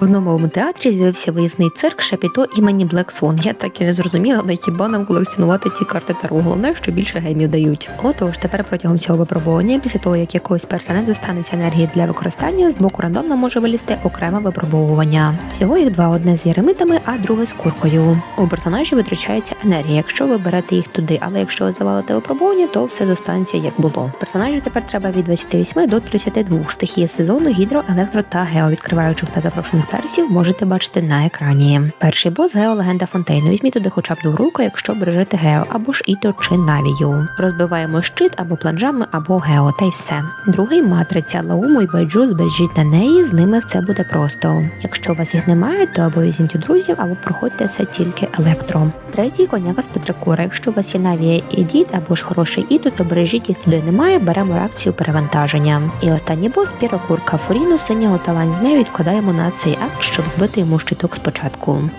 В новому театрі з'явився виїзний цирк Шапіто імені Блек Свон. Я так і не зрозуміла, на хіба нам колекціонувати ті карти Таро. Головне, що більше геймів дають. Отож, тепер протягом цього випробування, після того як якогось перса не достанеться енергії для використання, з боку рандомно може вилізти окреме випробовування. Всього їх два: одне з єремитами, а друге з куркою. У персонажів витрачається енергія, якщо ви берете їх туди, але якщо ви завалите випробування, то все достанеться як було. Персонажів тепер треба від 28 до 32 стихії сезону гідро, електро та гео. Відкриваючих та запрошених персів можете бачити на екрані. Перший бос гео легенда Фонтейну. Візьміть туди хоча б двох руку, якщо бережете гео, або ж іто чи навію. Розбиваємо щит або планжами, або гео, та й все. Другий матриця Лауму і Байджу збережіть на неї. З ними все буде просто. Якщо у вас їх немає, то або візьміть у друзів, або проходьте все тільки електро. Третій коняка з Петрикура. Якщо у вас є навія і дід або ж хороший іду, то бережіть їх туди немає, беремо реакцію перевантаження. І останній бос пірокурка Форіну синього талань з нею відкладаємо на цей акт, щоб збити йому щиток спочатку.